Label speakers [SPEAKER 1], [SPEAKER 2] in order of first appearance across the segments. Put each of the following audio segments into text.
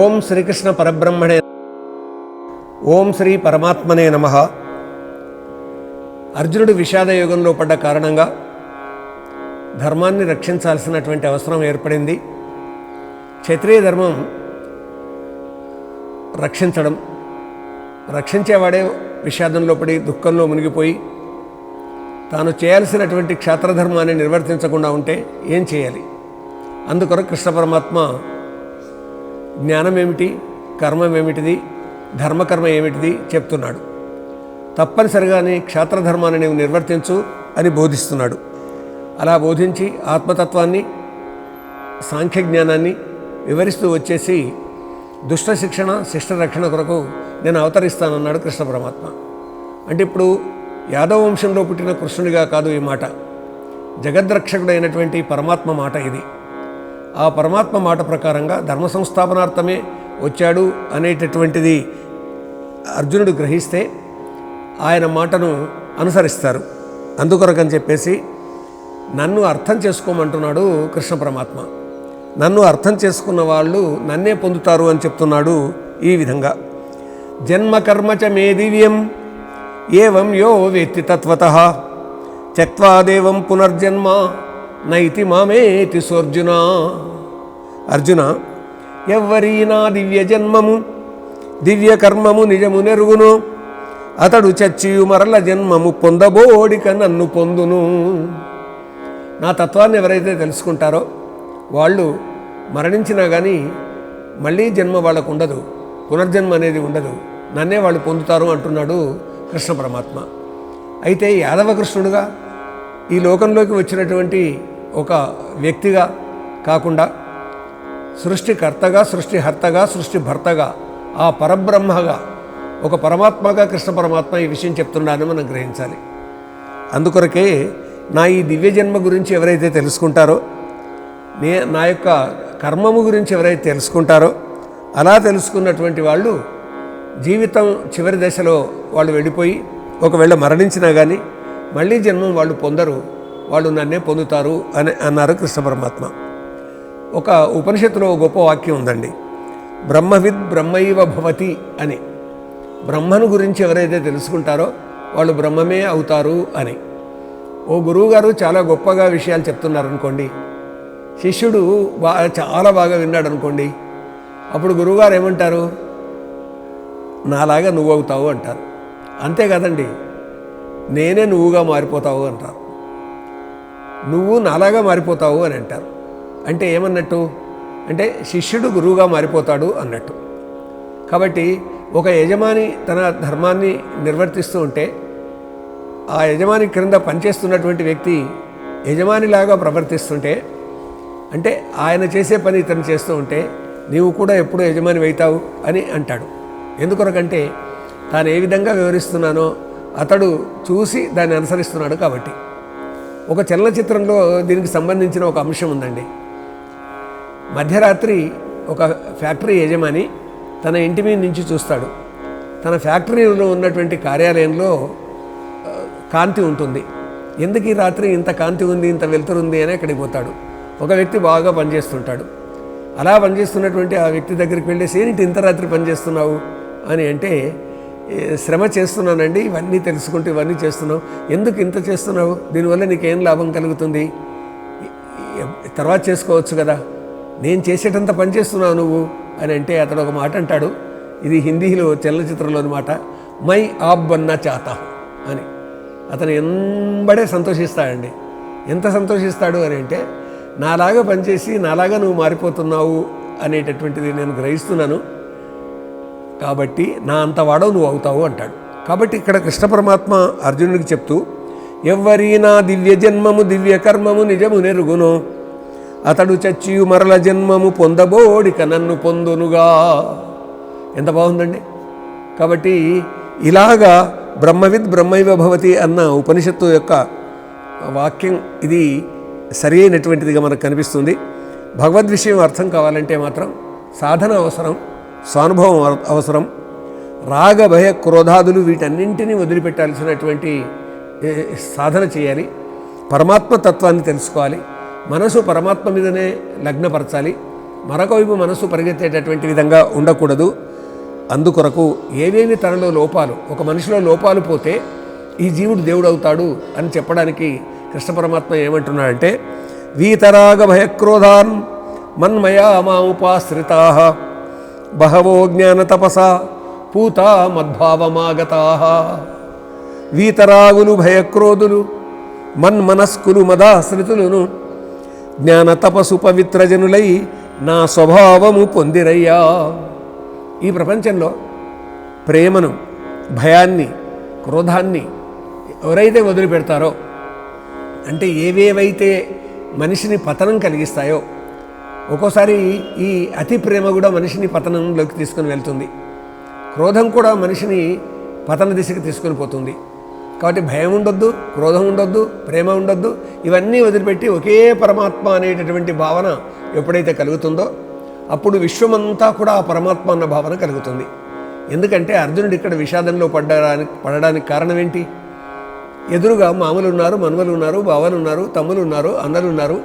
[SPEAKER 1] ఓం శ్రీకృష్ణ పరబ్రహ్మణే ఓం శ్రీ పరమాత్మనే నమ. అర్జునుడు విషాద యుగంలో పడ్డ కారణంగా ధర్మాన్ని రక్షించాల్సినటువంటి అవసరం ఏర్పడింది. క్షత్రియ ధర్మం రక్షించడం. రక్షించేవాడే విషాదంలో పడి దుఃఖంలో మునిగిపోయి తాను చేయాల్సినటువంటి క్షేత్రధర్మాన్ని నిర్వర్తించకుండా ఉంటే ఏం చేయాలి? అందుకొరకు కృష్ణ పరమాత్మ జ్ఞానం ఏమిటి కర్మం ఏమిటిది ధర్మకర్మ ఏమిటిది? చెప్తున్నాడు. తప్పనిసరిగానే క్షేత్రధర్మాన్ని క్షాత్రధర్మాన్ని నీవు నిర్వర్తించు అని బోధిస్తున్నాడు. అలా బోధించి ఆత్మతత్వాన్ని సాంఖ్య జ్ఞానాన్ని వివరిస్తూ వచ్చేసి దుష్ట శిక్షణ శిష్ట రక్షణ కొరకు నేను అవతరిస్తానన్నాడు కృష్ణ పరమాత్మ. అంటే ఇప్పుడు యాదవ వంశంలో పుట్టిన కృష్ణుడిగా కాదు ఈ మాట. జగద్రక్షకుడైనటువంటి పరమాత్మ మాట ఇది. ఆ పరమాత్మ మాట ప్రకారంగా ధర్మ సంస్థాపనార్థమే వచ్చాడు అనేటటువంటిది అర్జునుడు గ్రహిస్తే ఆయన మాటను అనుసరిస్తారు. అందుకొరకని చెప్పేసి నన్ను అర్థం చేసుకోమంటున్నాడు కృష్ణ పరమాత్మ. నన్ను అర్థం చేసుకున్న వాళ్ళు నన్నే పొందుతారు అని చెప్తున్నాడు ఈ విధంగా. జన్మకర్మచ మే దివ్యం ఏవం యో వేత్తి తత్వత త్యక్వాదేవం పునర్జన్మ నైతి మామేతి సోర్జున అర్జున ఎవ్వరీ నా దివ్య జన్మము దివ్య కర్మము నిజము నెరుగును. అతడు చచ్చియు మరల జన్మము పొందబోడిక నన్ను పొందును. నా తత్వాన్ని ఎవరైతే తెలుసుకుంటారో వాళ్ళు మరణించినా కానీ మళ్ళీ జన్మ వాళ్ళకు ఉండదు. పునర్జన్మ అనేది ఉండదు. నన్నే వాళ్ళు పొందుతారు అంటున్నాడు కృష్ణ పరమాత్మ. అయితే యాదవ కృష్ణుడుగా ఈ లోకంలోకి వచ్చినటువంటి ఒక వ్యక్తిగా కాకుండా సృష్టికర్తగా సృష్టిహర్తగా సృష్టి భర్తగా ఆ పరబ్రహ్మగా ఒక పరమాత్మగా కృష్ణ పరమాత్మ ఈ విషయం చెప్తున్నానని మనం గ్రహించాలి. అందుకొరకే నా ఈ దివ్య జన్మ గురించి ఎవరైతే తెలుసుకుంటారో నే నా యొక్క కర్మము గురించి ఎవరైతే తెలుసుకుంటారో అలా తెలుసుకున్నటువంటి వాళ్ళు జీవితం చివరి దశలో వాళ్ళు వెళ్ళిపోయి ఒకవేళ మరణించినా కానీ మళ్ళీ జన్మం వాళ్ళు పొందరు. వాళ్ళు నన్నే పొందుతారు అని అన్నారు కృష్ణ పరమాత్మ. ఒక ఉపనిషత్తులో ఒక గొప్ప వాక్యం ఉందండి. బ్రహ్మవిద్ బ్రహ్మైవ భవతి అని. బ్రహ్మను గురించి ఎవరైతే తెలుసుకుంటారో వాళ్ళు బ్రహ్మమే అవుతారు అని. ఓ గురువుగారు చాలా గొప్పగా విషయాలు చెప్తున్నారు అనుకోండి శిష్యుడు బా చాలా బాగా విన్నాడు అనుకోండి అప్పుడు గురువుగారు ఏమంటారు? నాలాగా నువ్వు అవుతావు అంటారు. అంతే కదండి నేనే నువ్వుగా మారిపోతావు అంటారు. నువ్వు నాలాగా మారిపోతావు అని అంటారు. అంటే ఏమన్నట్టు? అంటే శిష్యుడు గురువుగా మారిపోతాడు అన్నట్టు. కాబట్టి ఒక యజమాని తన ధర్మాన్ని నిర్వర్తిస్తూ ఉంటే ఆ యజమాని క్రింద పనిచేస్తున్నటువంటి వ్యక్తి యజమానిలాగా ప్రవర్తిస్తుంటే అంటే ఆయన చేసే పని ఇతను చేస్తూ ఉంటే నీవు కూడా ఎప్పుడూ యజమాని అవుతావు అని అంటాడు. ఎందుకొరకంటే తాను ఏ విధంగా వివరిస్తున్నానో అతడు చూసి దాన్ని అనుసరిస్తున్నాడు కాబట్టి. ఒక చలనచిత్రంలో దీనికి సంబంధించిన ఒక అంశం ఉందండి. మధ్యరాత్రి ఒక ఫ్యాక్టరీ యజమాని తన ఇంటి మీద నుంచి చూస్తాడు. తన ఫ్యాక్టరీలో ఉన్నటువంటి కార్యాలయంలో కాంతి ఉంటుంది. ఎందుకు ఈ రాత్రి ఇంత కాంతి ఉంది ఇంత వెలుతురుంది అని అక్కడికి పోతాడు. ఒక వ్యక్తి బాగా పనిచేస్తుంటాడు. అలా పనిచేస్తున్నటువంటి ఆ వ్యక్తి దగ్గరికి వెళ్ళేసి ఏంటి ఇంత రాత్రి పనిచేస్తున్నావు? అని అంటే శ్రమ చేస్తున్నానండి ఇవన్నీ తెలుసుకుంటూ ఇవన్నీ చేస్తున్నావు. ఎందుకు ఇంత చేస్తున్నావు? దీనివల్ల నీకేం లాభం కలుగుతుంది? తర్వాత చేసుకోవచ్చు కదా. నేను చేసేటంత పని చేస్తున్నావు నువ్వు? అని అంటే అతడు ఒక మాట అంటాడు. ఇది హిందీలో చలనచిత్రంలోని మాట మై ఆబ్ బన్నా చాతా అని. అతను ఎంబడే సంతోషిస్తాడండి. ఎంత సంతోషిస్తాడు అని అంటే నాలాగా పనిచేసి నాలాగా నువ్వు మారిపోతున్నావు అనేటటువంటిది నేను గ్రహిస్తున్నాను. కాబట్టి నా అంత వాడవు నువ్వు అవుతావు అంటాడు. కాబట్టి ఇక్కడ కృష్ణ పరమాత్మ అర్జునుడికి చెప్తూ ఎవ్వరి నా దివ్య జన్మము దివ్య కర్మము నిజము నెరుగును. అతడు చచ్చియు మరల జన్మము పొందబోడిక నన్ను పొందునుగా. ఎంత బాగుందండి. కాబట్టి ఇలాగా బ్రహ్మవిద్ బ్రహ్మైవ భవతి అన్న ఉపనిషత్తు యొక్క వాక్యం ఇది సరి అయినటువంటిదిగా మనకు కనిపిస్తుంది. భగవద్ విషయం అర్థం కావాలంటే మాత్రం సాధన అవసరం. స్వానుభవం అవ- అవసరం. రాగ భయ క్రోధాదులు వీటన్నింటినీ వదిలిపెట్టాల్సినటువంటి సాధన చేయాలి. పరమాత్మ తత్వాన్ని తెలుసుకోవాలి. మనసు పరమాత్మ మీదనే లగ్నపరచాలి. మరొక వైపు పరిగెత్తేటటువంటి విధంగా ఉండకూడదు. అందుకొరకు ఏవేవి తనలో లోపాలు ఒక మనిషిలో లోపాలు పోతే ఈ జీవుడు దేవుడు అవుతాడు అని చెప్పడానికి కృష్ణ పరమాత్మ ఏమంటున్నాడంటే వీతరాగ భయక్రోధాన్ మన్మయా మాముపాశ్రితా. బహవో జ్ఞాన తపస పూత మద్భావమాగతా వీతరాగులు భయక్రోధులు మన్మనస్కులు మదాశ్రితులను జ్ఞానతపసు పవిత్రజనులై నా స్వభావము పొందిరయ్యా. ఈ ప్రపంచంలో ప్రేమను భయాన్ని క్రోధాన్ని ఎవరైతే వదిలిపెడతారో అంటే ఏవేవైతే మనిషిని పతనం కలిగిస్తాయో ఒక్కోసారి ఈ అతి ప్రేమ కూడా మనిషిని పతనంలోకి తీసుకుని వెళ్తుంది. క్రోధం కూడా మనిషిని పతన దిశకి తీసుకొని పోతుంది. కాబట్టి భయం ఉండొద్దు క్రోధం ఉండొద్దు ప్రేమ ఉండొద్దు ఇవన్నీ వదిలిపెట్టి ఒకే పరమాత్మ అనేటటువంటి భావన ఎప్పుడైతే కలుగుతుందో అప్పుడు విశ్వమంతా కూడా ఆ పరమాత్మ అన్న భావన కలుగుతుంది. ఎందుకంటే అర్జునుడు ఇక్కడ విషాదంలో పడ్డడానికి పడడానికి కారణం ఏంటి? ఎదురుగా మామలు ఉన్నారు మనుమలు ఉన్నారు బావలు ఉన్నారు తమ్ములు ఉన్నారు అన్నలు ఉన్నారు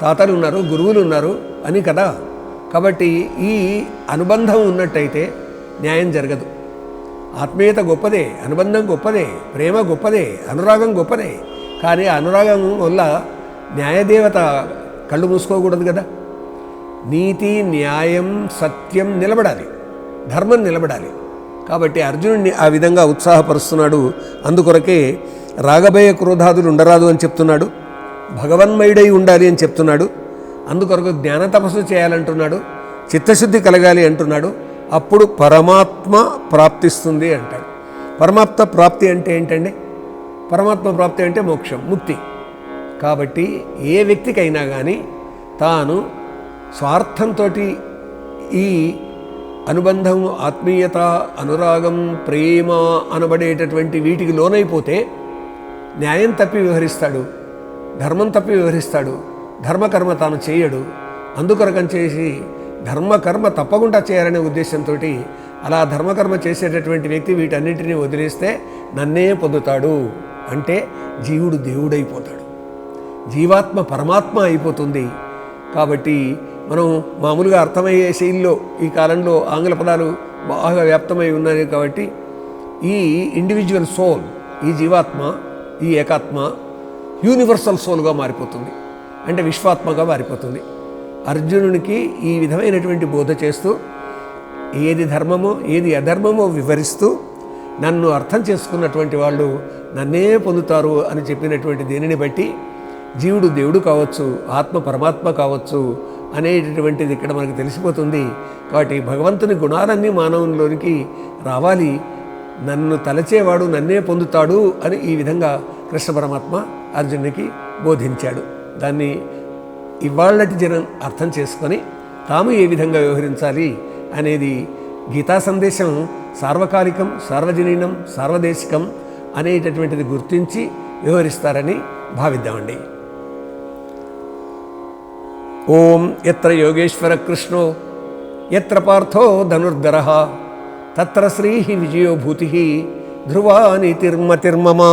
[SPEAKER 1] తాతలు ఉన్నారు గురువులు ఉన్నారు అని కదా. కాబట్టి ఈ అనుబంధం ఉన్నట్టయితే న్యాయం జరగదు. ఆత్మీయత గొప్పదే అనుబంధం గొప్పదే ప్రేమ గొప్పదే అనురాగం గొప్పదే. కానీ అనురాగం వల్ల న్యాయదేవత కళ్ళు మూసుకోకూడదు కదా. నీతి న్యాయం సత్యం నిలబడాలి. ధర్మం నిలబడాలి. కాబట్టి అర్జునుడిని ఆ విధంగా ఉత్సాహపరుస్తున్నాడు. అందుకొరకే రాగభయ క్రోధాదులు ఉండరాదు అని చెప్తున్నాడు. భగవన్మయుడై ఉండాలి అని చెప్తున్నాడు. అందుకొరకు జ్ఞాన తపస్సు చేయాలంటున్నాడు. చిత్తశుద్ధి కలగాలి అంటున్నాడు. అప్పుడు పరమాత్మ ప్రాప్తిస్తుంది అంటాడు. పరమాత్మ ప్రాప్తి అంటే ఏంటండి? పరమాత్మ ప్రాప్తి అంటే మోక్షం ముక్తి. కాబట్టి ఏ వ్యక్తికైనా కానీ తాను స్వార్థంతో ఈ అనుబంధం ఆత్మీయత అనురాగం ప్రేమ అనబడేటటువంటి వీటికి లోనైపోతే న్యాయం తప్పి వ్యవహరిస్తాడు ధర్మం తప్పి వ్యవహరిస్తాడు ధర్మకర్మ తాను చేయడు. అందుకొరకం చేసి ధర్మకర్మ తప్పకుండా చేయాలనే ఉద్దేశంతో అలా ధర్మకర్మ చేసేటటువంటి వ్యక్తి వీటన్నింటినీ వదిలేస్తే నన్నే పొందుతాడు. అంటే జీవుడు దేవుడైపోతాడు. జీవాత్మ పరమాత్మ అయిపోతుంది. కాబట్టి మనం మామూలుగా అర్థమయ్యే శైలిలో ఈ కాలంలో ఆంగ్ల పదాలు బాగా వ్యాప్తమై ఉన్నాయి కాబట్టి ఈ ఇండివిజువల్ సోల్ ఈ జీవాత్మ ఈ ఏకాత్మ యూనివర్సల్ సోల్గా మారిపోతుంది. అంటే విశ్వాత్మగా మారిపోతుంది. అర్జునునికి ఈ విధమైనటువంటి బోధ చేస్తూ ఏది ధర్మమో ఏది అధర్మమో వివరిస్తూ నన్ను అర్థం చేసుకున్నటువంటి వాళ్ళు నన్నే పొందుతారు అని చెప్పినటువంటి దేనిని బట్టి జీవుడు దేవుడు కావచ్చు ఆత్మ పరమాత్మ కావచ్చు అనేటటువంటిది ఇక్కడ మనకు తెలిసిపోతుంది. కాబట్టి భగవంతుని గుణాలన్నీ మానవునిలోనికి రావాలి. నన్ను తలచేవాడు నన్నే పొందుతాడు అని ఈ విధంగా కృష్ణ పరమాత్మ అర్జునునికి బోధించాడు. దాన్ని ఇవాళ్ళటి జనం అర్థం చేసుకొని తాము ఏ విధంగా వ్యవహరించాలి అనేది గీతా సందేశం సార్వకాలికం సార్వజనీనం సార్వదేశికం అనేటటువంటిది గుర్తించి వ్యవహరిస్తారని భావిద్దామండి. ఓం ఎత్ర యోగేశ్వర కృష్ణో ఎత్ర పార్థో ధనుర్ధర తత్ర శ్రీ విజయోభూతి ధ్రువా నీతిర్మతిర్మమా